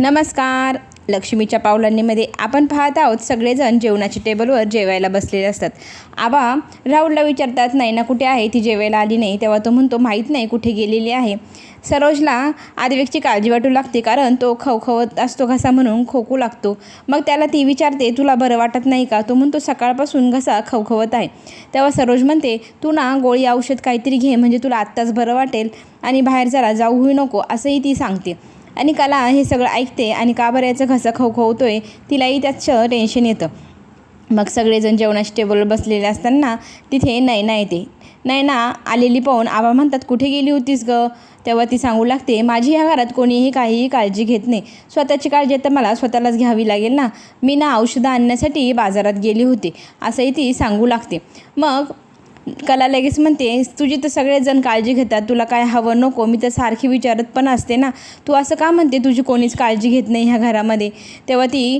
नमस्कार. लक्ष्मीच्या पावलांनीमध्ये आपण पाहत आहोत सगळेजण जेवणाच्या टेबलवर जेवायला बसलेले असतात. आबा राहुलला विचारतात नाही ना कुठे आहे? ती जेवायला आली नाही. तेव्हा तो म्हणतो माहीत नाही कुठे गेलेली आहे. सरोजला आदिवेकची काळजी वाटू लागते कारण तो खवखवत असतो घसा म्हणून खोकू लागतो. मग त्याला ती विचारते तुला बरं वाटत नाही का? तो म्हणतो सकाळपासून घसा खवखवत आहे. तेव्हा सरोज म्हणते तू ना गोळी औषध काहीतरी घे म्हणजे तुला आत्ताच बरं वाटेल आणि बाहेर जरा जाऊही नको असंही ती सांगते. आणि कला हे सगळं ऐकते आणि का बरं याचं घसा खवखवतोय तिलाही त्याचं टेन्शन येतं. मग सगळेजण जेवणाच्या टेबलवर बसलेले असताना तिथे नैना येते. नैना आलेली पाहून आबा म्हणतात कुठे गेली होतीस ग? तेव्हा ती सांगू लागते माझी ह्या घरात कोणीही काहीही काळजी घेत नाही. स्वतःची काळजी तर मला स्वतःलाच घ्यावी लागेल ना? मी ना औषधं आणण्यासाठी बाजारात गेली होती. असंही ती सांगू लागते. मग कला लगेच म्हणते तुझी तर सगळेजण काळजी घेतात तुला काय हवं नको. मी तर सारखी विचारत पण असते ना. तू असं का म्हणते तुझी कोणीच काळजी घेत नाही ह्या घरामध्ये? तेव्हा ती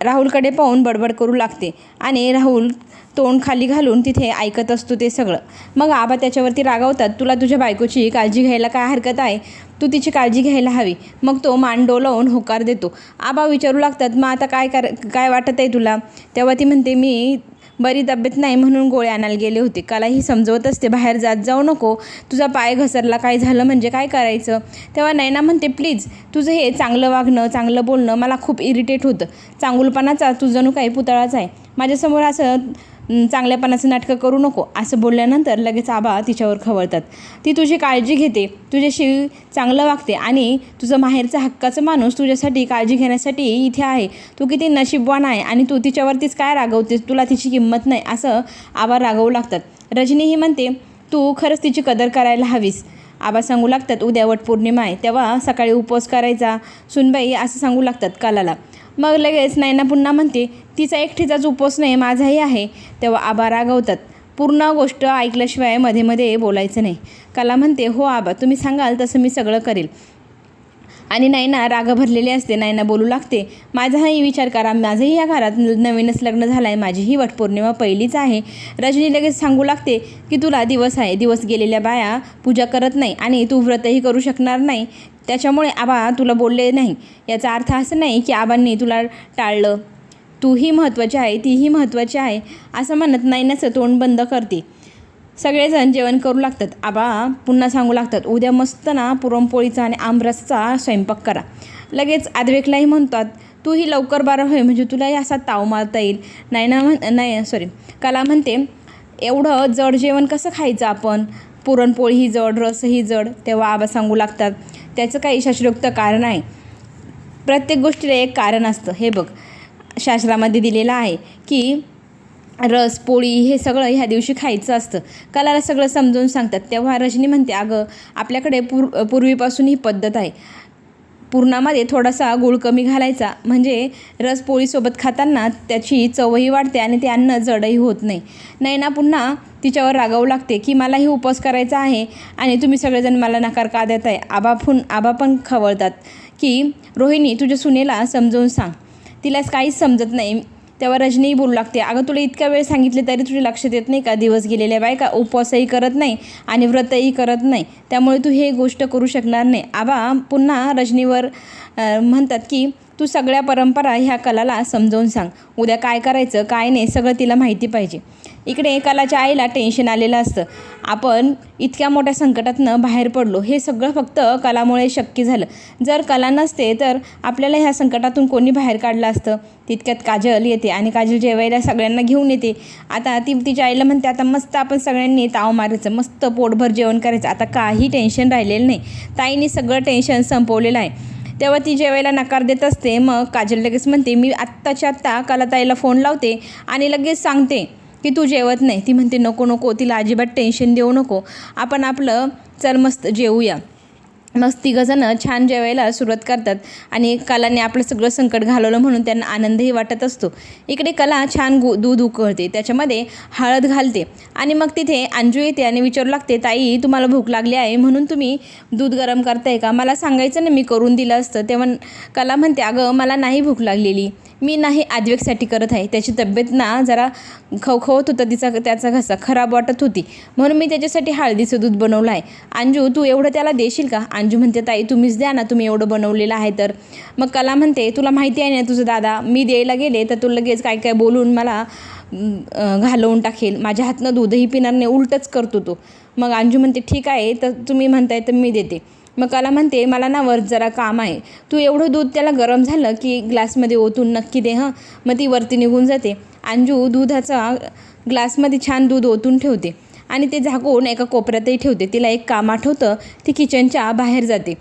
राहुलकडे पाहून बडबड करू लागते आणि राहुल तोंड खाली घालून तिथे ऐकत असतो ते सगळं. मग आबा त्याच्यावरती रागावतात तुला तुझ्या बायकोची काळजी घ्यायला काय हरकत आहे? तू तिची काळजी घ्यायला हवी. मग तो मान डोलावून होकार देतो. आबा विचारू लागतात मग आता काय कर काय वाटत आहे तुला? तेव्हा ती म्हणते मी बरी तब्येत नाही म्हणून गोळ्या आणायला गेले होते. कालाही समजवत असते बाहेर जात जाऊ नको. तुझा पाय घसरला काय झालं म्हणजे काय करायचं? तेव्हा नैना म्हणते प्लीज तुझं हे चांगलं वागणं चांगलं बोलणं मला खूप इरिटेट होतं. चांगुलपणाचा तू जणू काही पुतळाच आहे. माझ्यासमोर असं चांगल्यापणाचं नाटकं करू नको असं बोलल्यानंतर लगेच आबा तिच्यावर खवळतात. ती तुझी काळजी घेते तुझ्याशी चांगलं वागते आणि तुझं माहेरचा हक्काचं माणूस तुझ्यासाठी काळजी घेण्यासाठी इथे आहे. तू किती नशीबवान आहे आणि तू तिच्यावरतीच काय रागवतेस तुला तिची किंमत नाही असं आबा रागवू लागतात. रजनी ही म्हणते तू खरंच तिची कदर करायला हवीस. आबा सांगू लागतात उद्या वटपौर्णिमा आहे तेव्हा सकाळी उपवास करायचा. सुनबाई असं सांगू लागतात कालाला. मग लगेच नैना पुन्हा म्हणते तिचा एकटीचाच उपवास नाही माझाही आहे. तेव्हा आबा रागवतात. पूर्ण गोष्ट ऐकल्याशिवायमध्ये मध्ये बोलायचं नाही. कला म्हणते हो आबा तुम्ही सांगाल तसं मी सगळं करेल. आणि नैना राग भरलेली असते. नैना बोलू लागते माझाही विचार करा माझंही या घरात न- नवीनच लग्न झालं आहे माझीही वटपौर्णिमा पहिलीच आहे. रजनी लगेच सांगू लागते की तुला दिवस आहे. दिवस गेलेल्या बाया पूजा करत नाही आणि तू व्रतही करू शकणार नाही. त्याच्यामुळे आबा तुला बोलले नाही. याचा अर्थ असं नाही की आबांनी तुला टाळलं. तूही महत्त्वाची आहे तीही महत्त्वाची आहे असं म्हणत नाही नसं तोंड बंद करते. सगळेजण जेवण करू लागतात. आबा पुन्हा सांगू लागतात उद्या मस्त ना पुरणपोळीचा आणि आमरसचा स्वयंपाक करा. लगेच आदवेकलाही म्हणतात तूही लवकर बारा होय म्हणजे तुलाही असा ताव मारता येईल. नाही ना म्हण नाही सॉरी कला म्हणते एवढं जड जेवण कसं खायचं आपण? पुरणपोळी ही जड रसही जड. तेव्हा आबा सांगू लागतात त्याचं काही शास्त्रोक्त कारण आहे. प्रत्येक गोष्टीला एक कारण असतं. हे बघ शास्त्रामध्ये दिलेलं आहे की रस पोळी हे सगळं ह्या दिवशी खायचं असतं. कलाला सगळं समजून सांगतात. तेव्हा रजनी म्हणते अगं आपल्याकडे पूर पूर्वीपासून ही पद्धत आहे. पुरणामध्ये थोडासा गूळ कमी घालायचा. म्हणजे रस पोळीसोबत खाताना त्याची चवही वाढते आणि ते अन्न जडही होत नाही. नाही ना पुन्हा तिच्यावर रागावू लागते की मलाही उपवास करायचा आहे आणि तुम्ही सगळेजण मला नकार का देत आहे आबा फुन आबा पण खवळतात. की रोहिणी तुझ्या सुनेला समजावून सांग. तिला काहीच समजत नाही. तेव्हा रजनीही बोलू लागते. अगं तुला इतका वेळ सांगितले तरी तुझे लक्षात येत नाही का? दिवस गेलेल्या बायका उपवासही करत नाही आणि व्रतही करत नाही. त्यामुळे तू हे गोष्ट करू शकणार नाही. आबा पुन्हा रजनीवर म्हणतात की तू सगळ्या परंपरा ह्या कलाला समजावून सांग. उद्या काय करायचं काय नाही सगळं तिला माहिती पाहिजे. इकडे कलाच्या आईला टेन्शन आलेलं असतं. आपण इतक्या मोठ्या संकटातनं बाहेर पडलो हे सगळं फक्त कलामुळे शक्य झालं. जर कला नसते तर आपल्याला ह्या संकटातून कोणी बाहेर काढलं असतं? तितक्यात काजल येते आणि काजल जेवायला सगळ्यांना घेऊन येते. आता ती तिच्या आईला म्हणते आता मस्त आपण सगळ्यांनी ताव मारायचं मस्त पोटभर जेवण करायचं. आता काही टेन्शन राहिलेलं नाही. ताईने सगळं टेन्शन संपवलेलं आहे. तेव्हा ती जेवायला नकार देत असते. मग काजल लगेच म्हणते मी आत्ताच्या आत्ता कलाताईला फोन लावते आणि लगेच सांगते की तू जेवत नाही. ती म्हणते नको नको तिला अजिबात टेन्शन देऊ नको. आपण आपलं चल मस्त जेवूया मग तिघंजणं छान जेवायला सुरुवात करतात. आणि कलाने आपलं सगळं संकट घालवलं म्हणून त्यांना आनंदही वाटत असतो. इकडे कला छान गु दूध उकळते. त्याच्यामध्ये हळद घालते. आणि मग तिथे अंजू येते आणि विचारू लागते ताई तुम्हाला भूक लागली आहे. म्हणून तुम्ही दूध गरम करताय का? मला सांगायचं ना मी करून दिलं असतं. तेव्हा कला म्हणते अगं मला नाही भूक लागलेली. मी नाही आदिवेकसाठी करत आहे. त्याची तब्येत ना जरा खवखवत होतं तिचा त्याचा घसा खराब वाटत होती. म्हणून मी त्याच्यासाठी हळदीचं दूध बनवलं आहे. अंजू तू एवढं त्याला देशील का? अंजू म्हणते ताई तुम्हीच द्या ना तुम्ही एवढं बनवलेलं आहे तर. मग कला म्हणते तुला माहिती आहे ना तुझं दादा मी द्यायला गेले तर तू लगेच काय काय बोलून मला घालवून टाकेल. माझ्या हातनं दूधही पिणार नाही उलटच करतो तो. मग अंजू म्हणते ठीक आहे तर तुम्ही म्हणताय तर मी देते. मग म्हणते मला ना वर जरा काम आहे. तू एवढं दूध त्याला गरम झालं की ग्लासमध्ये ओतून नक्की दे हं. मग ती वरती निघून जाते. अंजू दुधाचा ग्लासमध्ये छान दूध ओतून ठेवते आणि ते झाकून एका कोपऱ्यातही ठेवते. तिला एक काम आठवतं ती किचनच्या बाहेर जाते.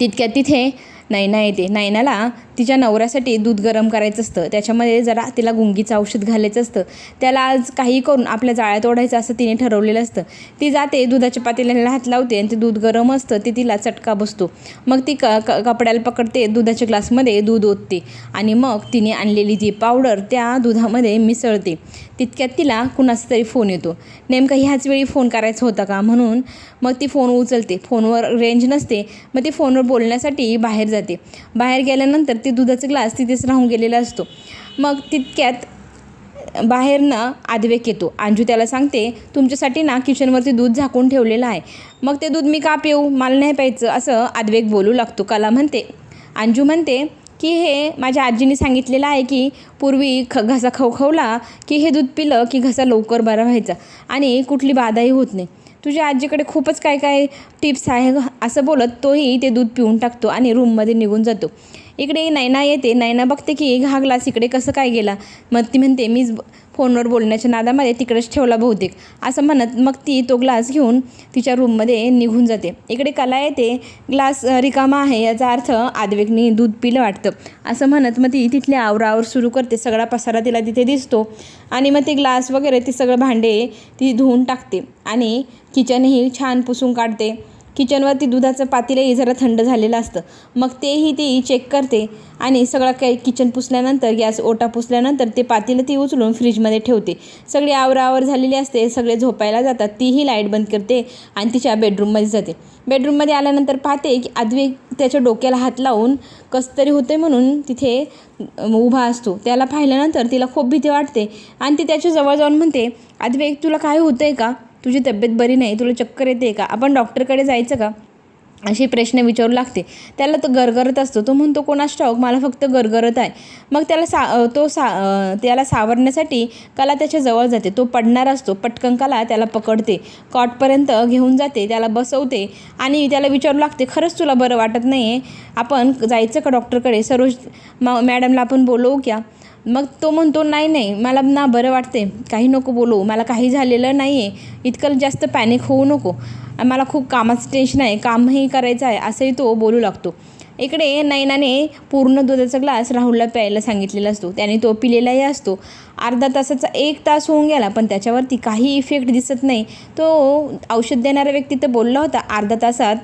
तितक्यात तिथे नैना येते नैनाला तिच्या नवऱ्यासाठी दूध गरम करायचं असतं. त्याच्यामध्ये जरा तिला गुंगीचं औषध घालायचं असतं. त्याला आज काही करून आपल्या जाळ्यात ओढायचं असं तिने ठरवलेलं असतं. ती जाते दुधाच्या पातेल्याला हात लावते आणि ते दूध गरम असतं ते तिला चटका बसतो. मग ती क क कपड्याला पकडते दुधाच्या ग्लासमध्ये दूध ओतते आणि मग तिने आणलेली ती पावडर त्या दुधामध्ये मिसळते. तितक्यात तिला कुणाचा तरी फोन येतो. नेमका ह्याच वेळी फोन करायचा होता का? म्हणून मग ती फोन उचलते. फोनवर रेंज नसते. मग ती फोनवर बोलण्यासाठी बाहेर जाते. बाहेर गेल्यानंतर ती दुधाचा ग्लास तिथेच राहून गेलेला असतो. मग तितक्यात बाहेरनं आदवेक येतो. अंजू त्याला सांगते तुमच्यासाठी ना किचनवरती दूध झाकून ठेवलेलं आहे. मग ते दूध मी का पिऊ? मला नाही प्यायचं. असं आदवेक बोलू लागतो. कला म्हणते. अंजू म्हणते की हे माझ्या आजीने सांगितलेलं आहे की पूर्वी ख घसा खवखवला की हे दूध पिलं की घसा लवकर बरा व्हायचा. आणि कुठली बाधाही होत नाही. तुझ्या आजीकडे खूपच काय काय टिप्स आहे असं बोलत तोही ते दूध पिऊन टाकतो आणि रूममध्ये निघून जातो. इकडे नैना येते. नैना बघते की हा ग्लास इकडे कसं काय गेला? मग ती म्हणते मीच फोनवर बोलण्याच्या नादामध्ये तिकडेच ठेवला बहुतेक. असं म्हणत मग ती तो ग्लास घेऊन तिच्या रूममध्ये निघून जाते. इकडे कला येते. ग्लास रिकामा आहे याचा अर्थ आदवेकनी दूध पिलं वाटतं. असं म्हणत मग ती तिथल्या आवरावर सुरू करते. सगळा पसारा तिला तिथे दिसतो. आणि मग ते ग्लास वगैरे ते सगळं भांडे ती धुवून टाकते. आणि किचनही छान पुसून काढते. किचनवरती दुधाचं पातेलंही जरा थंड झालेलं असतं. मग तेही ती चेक करते आणि सगळं काही किचन पुसल्यानंतर गॅस ओटा पुसल्यानंतर ते पातेलं ती उचलून फ्रीजमध्ये ठेवते. सगळी आवरावर झालेली असते सगळे झोपायला जातात तीही लाइट बंद करते आणि तिच्या बेडरूममध्ये जाते. बेडरूममध्ये आल्यानंतर पाहते की आदवी त्याच्या डोक्याला हात लावून कसं तरी होते म्हणून तिथे उभा असतो. त्याला पाहिल्यानंतर तिला खूप भीती वाटते आणि ती त्याच्याजवळ जाऊन म्हणते आदवेक तुला काय होतं आहे का? तुझी तब्येत बरी नाही तुला चक्कर येते का? आपण डॉक्टरकडे जायचं का? असे प्रश्न विचारू लागते. त्याला तो गरगरत असतो. तो म्हणतो कोणास ठाऊक मला फक्त गरगरत आहे. मग त्याला सा तो सा त्याला सावरण्यासाठी कला त्याच्याजवळ जाते. तो पडणार असतो. पटकन कला त्याला पकडते. कॉटपर्यंत घेऊन जाते. त्याला बसवते आणि त्याला विचारू लागते खरंच तुला बरं वाटत नाही आहे आपण जायचं का डॉक्टरकडे? सरोज मॅडमला आपण बोलवू क्या? मग तो म्हणतो नाही नाही मला ना बरं वाटते. काही नको बोलू. मला काही झालेलं नाही आहे इतकं जास्त पॅनिक होऊ नको. मला खूप कामाचं टेन्शन आहे. कामही करायचं आहे. असंही तो बोलू लागतो. इकडे नैनाने पूर्ण दुधाचा ग्लास राहुलला प्यायला सांगितलेला असतो. त्याने तो पिलेलाही असतो. अर्धा तासाचा एक तास होऊन गेला पण त्याच्यावरती काही इफेक्ट दिसत नाही. तो औषध देणारा व्यक्ती तर बोलला होता अर्धा तासात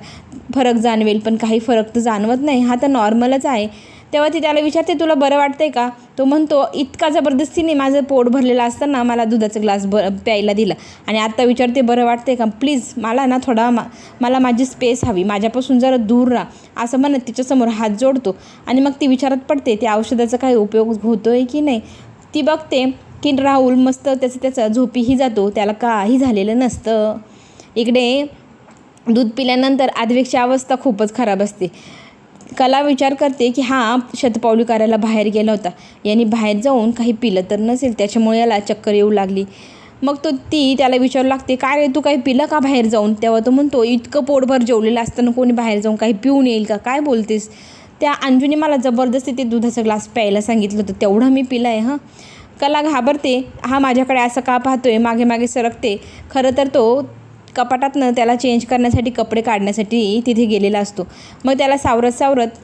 फरक जाणवेल पण काही फरक तर जाणवत नाही. हा तर नॉर्मलच आहे. तेव्हा ती त्याला विचारते तुला बरं वाटतंय का? तो म्हणतो इतका जबरदस्तीने माझं पोट भरलेलं असताना मला दुधाचा ग्लास ब प्यायला दिला. आणि आत्ता विचारते बरं वाटतंय का? प्लीज मला ना थोडा मा मला माझी स्पेस हवी. माझ्यापासून जरा दूर राहा. असं म्हणत तिच्यासमोर हात जोडतो. आणि मग ती विचारत पडते त्या औषधाचा काही उपयोग होतो आहे की नाही? ती बघते की राहुल मस्त त्याचं त्याचा झोपीही जातो. त्याला काही झालेलं नसतं. इकडे दूध पिल्यानंतर आदवेकची अवस्था खूपच खराब असते. कला विचार करते की हा शतपावली करायला बाहेर गेला होता. यांनी बाहेर जाऊन काही पिलं तर नसेल त्याच्यामुळे याला चक्कर येऊ लागली. मग तो ती त्याला विचारू लागते काय रे तू काही पिलं का बाहेर जाऊन? तेव्हा तो म्हणतो इतकं पोटभर जेवलेलं असताना कोणी बाहेर जाऊन काही पिऊन येईल का? काय बोलतेस? त्या अंजूने मला जबरदस्ती ते दुधाचा ग्लास प्यायला सांगितलं होतं तेवढं मी पिलं आहे हां. कला घाबरते हा माझ्याकडे असं का पाहतोय? मागे मागे सरकते. खरं तर तो कपाटातनं त्याला चेंज करण्यासाठी कपडे काढण्यासाठी तिथे गेलेला असतो. मग त्याला सावरत सावरत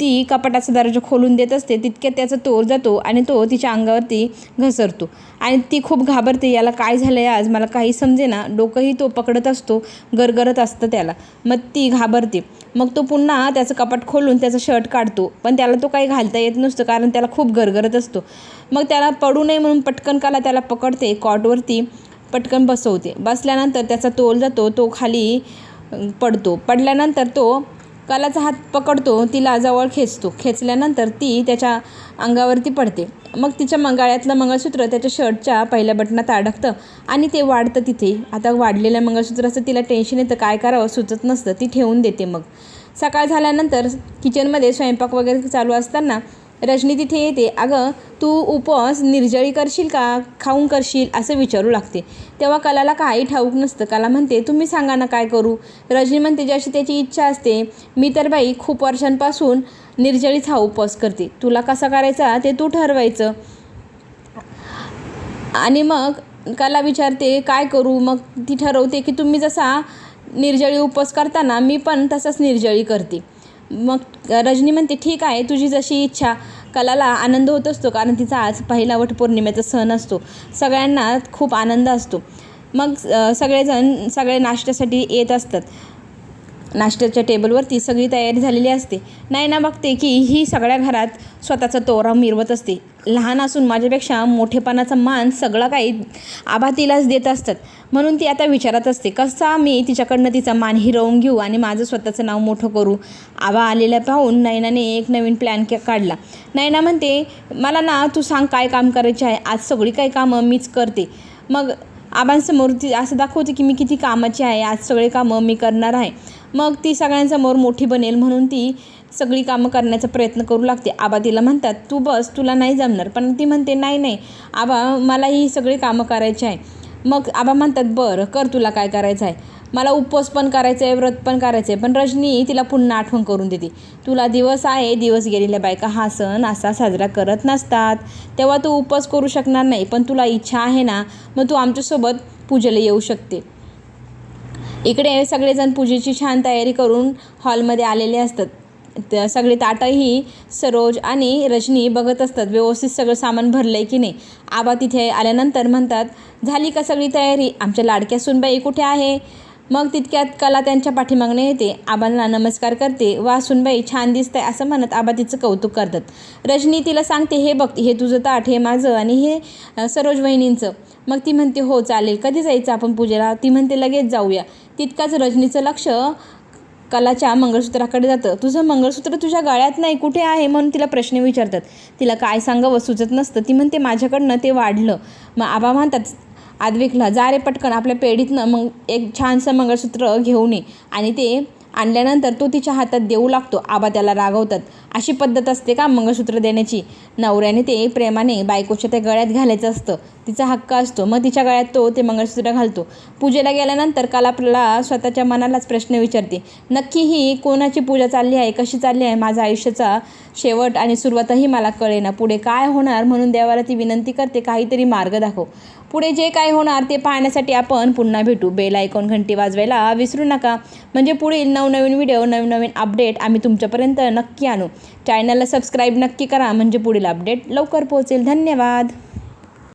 ती कपाटाचा दर्जा खोलून देत असते. तितक्यात त्याचा तोर जातो आणि तो तिच्या अंगावरती घसरतो. आणि ती खूप घाबरते. याला काय झालं आहे आज? मला काही समजेना. डोकंही तो पकडत असतो गरगरत असतं त्याला. मग ती घाबरते. मग तो पुन्हा त्याचं कपाट खोलून त्याचं शर्ट काढतो. पण त्याला तो काही घालता येत नसतं कारण त्याला खूप गरगरत असतो. मग त्याला पडू नये म्हणून पटकन काला त्याला पकडते. कॉटवरती पटकन बसवते. बसल्यानंतर त्याचा तोल जातो तो खाली पडतो. पडल्यानंतर तो कलाचा हात पकडतो तिला जवळ खेचतो. खेचल्यानंतर ती त्याच्या अंगावरती पडते. मग तिच्या मंगाळ्यातलं मंगळसूत्र त्याच्या शर्टच्या पहिल्या बटनात अडकतं आणि ते वाढतं तिथे. आता वाढलेल्या मंगळसूत्राचं तिला टेन्शन येतं. काय करावं? सुचत नसतं. ती ठेवून देते मग. सकाळ झाल्यानंतर किचनमध्ये स्वयंपाक वगैरे चालू असताना रजनी तिथे येते अगं तू उपवास निर्जळी करशील का? खाऊन करशील? असं विचारू लागते. तेव्हा कलाला काही ठाऊक नसतं. कला म्हणते तुम्ही सांगा ना काय करू? रजनी म्हणते जशी त्याची इच्छा असते मी तर बाई खूप वर्षांपासून निर्जळीच हा उपवास करते. तुला कसा करायचा ते तू ठरवायचं. आणि मग कला विचारते काय करू? मग ती ठरवते की तुम्ही जसा निर्जळी उपवास करताना मी पण तसंच निर्जळी करते. मग रजनी म्हणते ठीक आहे तुझी जशी इच्छा कलाला आनंद होत असतो कारण तिचा आज पहिला वटपौर्णिमेचा सण असतो. सगळ्यांना खूप आनंद असतो. मग सगळेजण सगळे नाश्त्यासाठी येत असतात. नाश्त्याच्या टेबलवरती सगळी तयारी झालेली असते. नयना बघते की ही सगळ्या घरात स्वतःचा तोरा मिरवत असते. लहान असून माझ्यापेक्षा मोठेपणाचा मान सगळं काही आभा तिलाच देत असतात. म्हणून ती आता विचारत असते कसा मी तिच्याकडनं तिचा मान हिरवून घेऊ आणि माझं स्वतःचं नाव मोठं करू? आबा आलेल्या पाहून नैनाने एक नवीन प्लॅन काढला. नैना म्हणते मला ना तू सांग काय काम करायचे आहे? आज सगळी काही कामं मीच करते. मग आबांसमोर ती असं दाखवते की मी किती कामाची आहे आज सगळे कामं मी करणार आहे. मग ती सगळ्यांसमोर मोठी बनेल म्हणून ती सगळी कामं करण्याचा प्रयत्न करू लागते. आबा तिला म्हणतात तू बस तुला नाही जमणार. पण ती म्हणते नाही नाही आबा मला ही सगळी कामं करायची आहे. मग आबा म्हणतात बरं कर तुला काय करायचं आहे. मला उपवास पण करायचं आहे व्रत पण करायचं आहे पण रजनी तिला पुन्हा आठवण करून देते. तुला दिवस आहे दिवस गेलेल्या बायका हा सण असा साजरा करत नसतात. तेव्हा तू उपवास करू शकणार नाही पण तुला इच्छा आहे ना मग तू आमच्यासोबत पूजेला येऊ शकते. इकडे सगळेजण पूजेची छान तयारी करून हॉलमध्ये आलेले असतात. त- सगळे ताटंही सरोज आणि रजनी बघत असतात. व्यवस्थित सगळं सामान भरलं आहे की नाही? आबा तिथे आल्यानंतर म्हणतात झाली का सगळी तयारी? आमच्या लाडक्या सुनबाई कुठे आहे? मग तितक्यात कला त्यांच्या पाठीमागणे येते. आबांना नमस्कार करते. वा सुनबाई छान दिसतंय असं म्हणत आबा तिचं कौतुक करतात. रजनी तिला सांगते हे बघ हे तुझं ताट हे माझं आणि हे सरोज वहिनींचं. मग ती म्हणते हो चालेल. कधी जायचं आपण पूजेला? ती म्हणते लगेच जाऊया. तितकाच रजनीचं लक्ष कलाच्या मंगळसूत्राकडे जातं. तुझं मंगळसूत्र तुझ्या गळ्यात नाही कुठे आहे म्हणून तिला प्रश्न विचारतात. तिला काय सांगावं सुचत नसतं. ती म्हणते माझ्याकडनं ते वाढलं. मग आबा म्हणतात आद्विकला जा रे पटकन आपल्या पेढीतनं मग एक छानसं मंगळसूत्र घेऊन ये. आणि ते आणल्यानंतर तो तिच्या हातात देऊ लागतो. आबा त्याला रागवतात. अशी पद्धत असते का मंगळसूत्र देण्याची? नवऱ्याने ते प्रेमाने बायकोच्या त्या गळ्यात घालायचं असतं. तिचा हक्क असतो. मग तिच्या गळ्यात तो ते मंगळसूत्र घालतो. पूजेला गेल्यानंतर कलापला स्वतःच्या मनालाच प्रश्न विचारते. नक्की ही कोणाची पूजा चालली आहे? कशी चालली आहे? माझा आयुष्याचा शेवट आणि सुरुवातही मला कळेना. पुढे काय होणार? म्हणून देवाला ती विनंती करते. काहीतरी मार्ग दाखव. पुढे जे काय होणार ते पाहण्यासाठी आपण पुन्हा भेटू. बेल आयकॉन घंटी वाजवायला विसरू नका. म्हणजे पुढील नवनवीन व्हिडिओ नवीन नवीन अपडेट आम्ही तुमच्यापर्यंत नक्की आणू. चॅनलला सबस्क्राईब नक्की करा. म्हणजे पुढील अपडेट लवकर पोहोचेल. धन्यवाद.